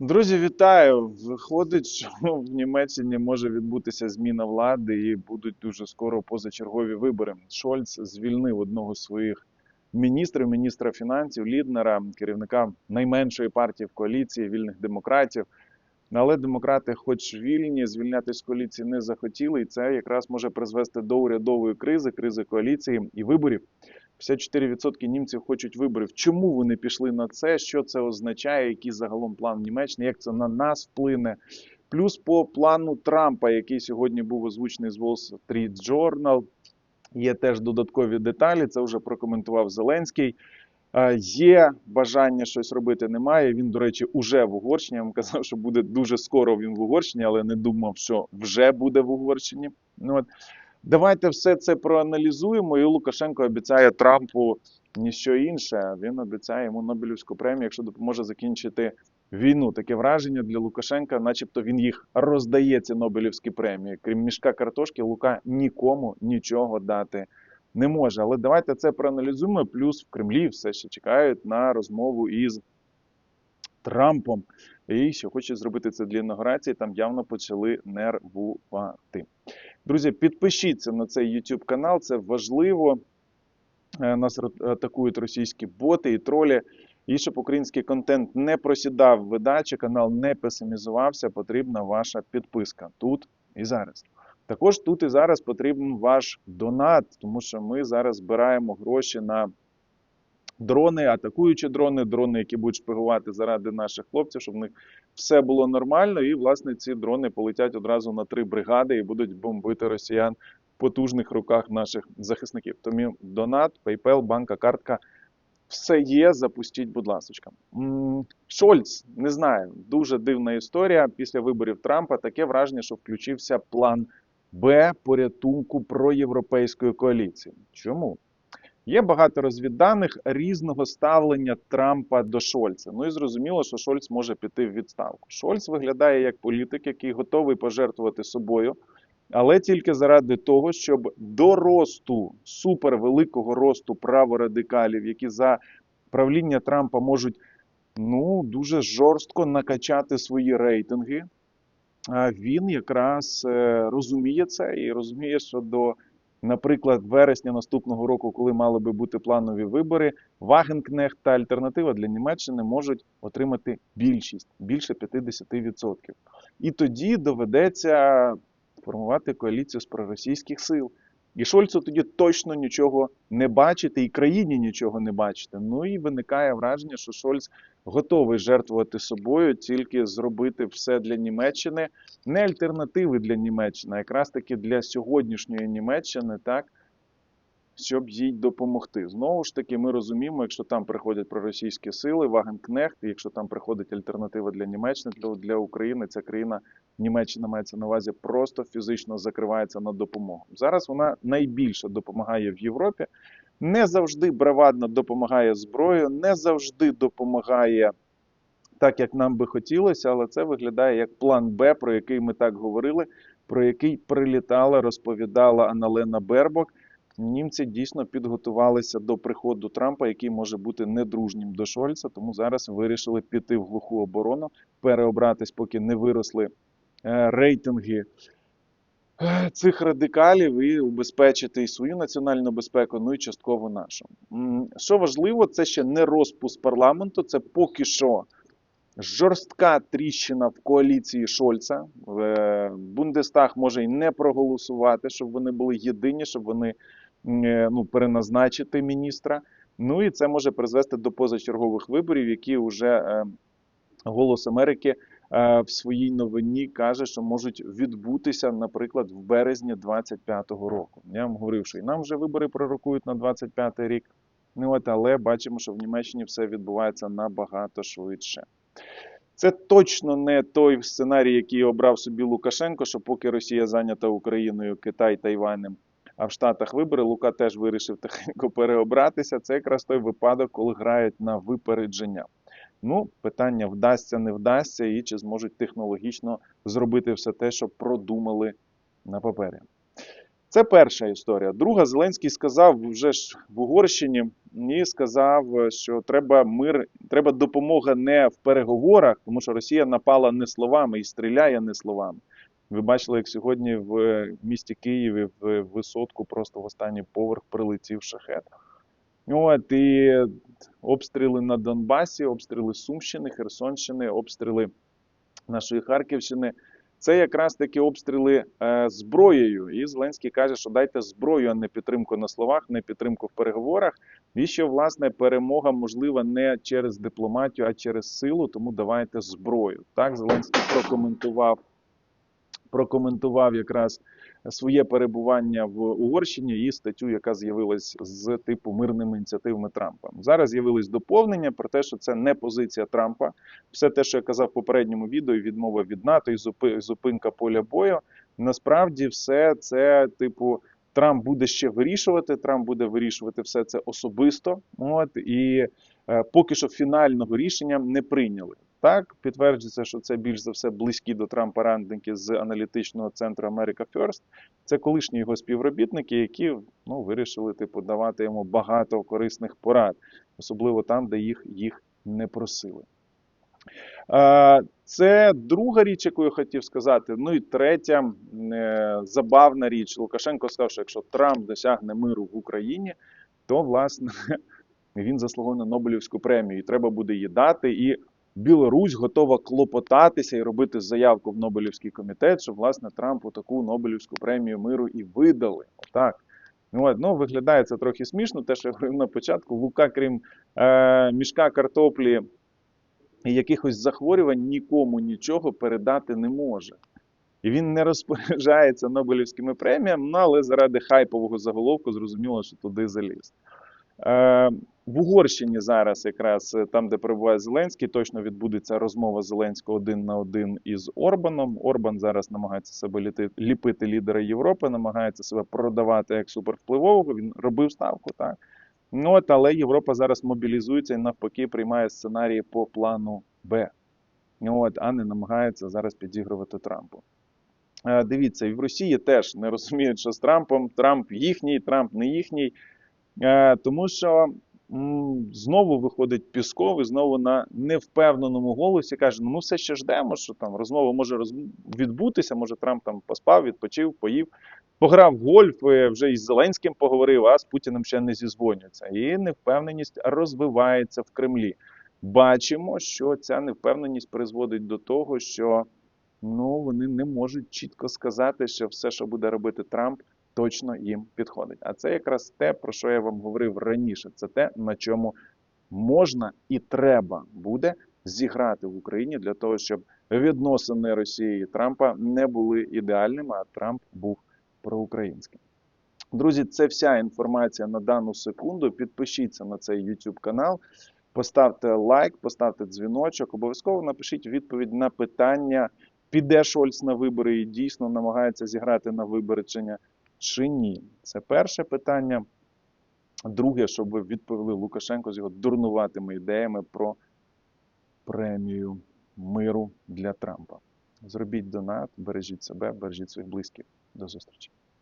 Друзі, вітаю! Виходить, що в Німеччині може відбутися зміна влади і будуть дуже скоро позачергові вибори. Шольц звільнив одного з своїх міністрів, міністра фінансів, ліднера, керівника найменшої партії в коаліції вільних демократів. Але демократи, хоч вільні, звільнятися з коаліції не захотіли, і це якраз може призвести до урядової кризи, кризи коаліції і виборів. 54% німців хочуть виборів. Чому вони пішли на це? Що це означає? Який загалом план Німеччини? Як це на нас вплине? Плюс по плану Трампа, який сьогодні був озвучений з Wall Street Journal, є теж додаткові деталі. Це вже прокоментував Зеленський. Є бажання щось робити, немає. Він, до речі, уже в Угорщині. Я вам казав, що буде дуже скоро він в Угорщині, але не думав, що вже буде в Угорщині. Ну, от. Давайте все це проаналізуємо. І Лукашенко обіцяє Трампу ніщо інше. Він обіцяє йому Нобелівську премію, якщо допоможе закінчити війну. Таке враження для Лукашенка, начебто він їх роздає ці Нобелівські премії. Крім мішка картошки, Лука нікому нічого дати не може. Але давайте це проаналізуємо. Плюс в Кремлі все ще чекають на розмову із Трампом. І що хочуть зробити це для інаугурації, там явно почали нервувати. Друзі, підпишіться на цей YouTube канал, це важливо. Е, Нас атакують російські боти і тролі. І щоб український контент не просідав видачі, канал не песимізувався, потрібна ваша підписка тут і зараз. Також тут і зараз потрібен ваш донат, тому що ми зараз збираємо гроші на дрони, атакуючі дрони, дрони, які будуть шпигувати заради наших хлопців, щоб в них все було нормально. І, власне, ці дрони полетять одразу на три бригади і будуть бомбити росіян в потужних руках наших захисників. Тому донат, PayPal, банка, картка. Все є, запустіть, будь ласка. Шольц, не знаю, дуже дивна історія. Після виборів Трампа таке враження, що включився план Б порятунку проєвропейської коаліції. Чому? Є багато розвідданих різного ставлення Трампа до Шольца. Ну і зрозуміло, що Шольц може піти в відставку. Шольц виглядає як політик, який готовий пожертвувати собою, але тільки заради того, щоб до росту супервеликого росту праворадикалів, які за правління Трампа можуть ну дуже жорстко накачати свої рейтинги. А він якраз е, розуміє це і розуміє, що до, наприклад, вересня наступного року, коли мали би бути планові вибори, Вагенкнехт та альтернатива для Німеччини можуть отримати більшість більше 50%. І тоді доведеться формувати коаліцію з проросійських сил. І Шольцу тоді точно нічого не бачити, і країні нічого не бачити. Ну і виникає враження, що Шольц готовий жертвувати собою, тільки зробити все для Німеччини, не альтернативи для Німеччини, а якраз таки для сьогоднішньої Німеччини, так, щоб їй допомогти. Знову ж таки, ми розуміємо, якщо там приходять проросійські сили, Вагенкнехт, якщо там приходить альтернатива для Німеччини, то для України ця країна, Німеччина мається на увазі, просто фізично закривається на допомогу. Зараз вона найбільше допомагає в Європі не завжди бравадно допомагає зброєю, не завжди допомагає так, як нам би хотілося, але це виглядає як план Б, про який ми так говорили, про який прилітала, розповідала Аналена Бербок. Німці дійсно підготувалися до приходу Трампа, який може бути недружнім до Шольца, тому зараз вирішили піти в глуху оборону, переобратись, поки не виросли е, рейтинги е, цих радикалів і убезпечити і свою національну безпеку, ну і частково нашу. Що важливо, це ще не розпуск парламенту, це поки що жорстка тріщина в коаліції Шольца. Е, Бундестаг може й не проголосувати, щоб вони були єдині, щоб вони ну, переназначити міністра. Ну і це може призвести до позачергових виборів, які вже е, Голос Америки е, в своїй новині каже, що можуть відбутися, наприклад, в березні 25-го року. Я вам говорив, що і нам вже вибори пророкують на 25-й рік. Ну от, але бачимо, що в Німеччині все відбувається набагато швидше. Це точно не той сценарій, який обрав собі Лукашенко, що поки Росія зайнята Україною, Китай, Тайванем, в Штатах вибори, Лука теж вирішив тихенько переобратися. Це якраз той випадок, коли грають на випередження. Ну, питання вдасться, не вдасться, і чи зможуть технологічно зробити все те, що продумали на папері. Це перша історія. Друга, Зеленський сказав вже ж в Угорщині і сказав, що треба мир, треба допомога не в переговорах, тому що Росія напала не словами і стріляє не словами. Ви бачили, як сьогодні в місті Києві в висотку просто в останній поверх прилетів шахет. От і обстріли на Донбасі, обстріли Сумщини, Херсонщини, обстріли нашої Харківщини. Це якраз такі обстріли е, зброєю. І Зеленський каже, що дайте зброю, а не підтримку на словах, не підтримку в переговорах. І що власне перемога можлива не через дипломатію, а через силу. Тому давайте зброю. Так Зеленський прокоментував прокоментував якраз своє перебування в Угорщині і статтю, яка з'явилась з типу мирними ініціативами Трампа. Зараз з'явились доповнення про те, що це не позиція Трампа. Все те, що я казав в попередньому відео, відмова від НАТО і зупинка поля бою. Насправді, все це типу. Трамп буде ще вирішувати. Трамп буде вирішувати все це особисто. От і е, поки що фінального рішення не прийняли. Так, підтверджується, що це більш за все близькі до Трампа радники з аналітичного центру America First. Це колишні його співробітники, які ну, вирішили типу, давати йому багато корисних порад, особливо там, де їх, їх не просили. Це друга річ, яку я хотів сказати. Ну і третя е, забавна річ. Лукашенко сказав, що якщо Трамп досягне миру в Україні, то власне він заслуговує Нобелівську премію. І треба буде її дати. І Білорусь готова клопотатися і робити заявку в Нобелівський комітет, щоб власне Трампу таку Нобелівську премію миру і видали. Отак. Ну, ну, виглядає це трохи смішно, те, що я говорив на початку. Лука, крім е, мішка картоплі і якихось захворювань, нікому нічого передати не може. І він не розпоряджається Нобелівськими преміями, ну, але заради хайпового заголовку зрозуміло, що туди заліз. Е, в Угорщині зараз, якраз е, там, де перебуває Зеленський, точно відбудеться розмова Зеленського один на один із Орбаном. Орбан зараз намагається себе літи- ліпити лідера Європи, намагається себе продавати як супервпливового. Він робив ставку, так. Ну, от, але Європа зараз мобілізується і навпаки приймає сценарії по плану Б. Ну, От, а не намагається зараз підігрувати Трампу. Е, Дивіться, і в Росії теж не розуміють, що з Трампом Трамп їхній, Трамп не їхній. Е, Тому що знову виходить Пісков і знову на невпевненому голосі каже: ну ми все ще ждемо, що там розмова може відбутися. Може Трамп там поспав, відпочив, поїв, пограв в гольф, е, вже із Зеленським поговорив, а з Путіним ще не зізвонюється. І невпевненість розвивається в Кремлі. Бачимо, що ця невпевненість призводить до того, що ну вони не можуть чітко сказати, що все, що буде робити Трамп, точно їм підходить. А це якраз те, про що я вам говорив раніше. Це те, на чому можна і треба буде зіграти в Україні для того, щоб відносини Росії і Трампа не були ідеальними, а Трамп був проукраїнським. Друзі, це вся інформація на дану секунду. Підпишіться на цей YouTube канал, поставте лайк, поставте дзвіночок. Обов'язково напишіть відповідь на питання, піде Шольц на вибори і дійсно намагається зіграти на виборчення чи ні. Це перше питання. Друге, щоб ви відповіли Лукашенко з його дурнуватими ідеями про премію миру для Трампа. Зробіть донат, бережіть себе, бережіть своїх близьких. До зустрічі.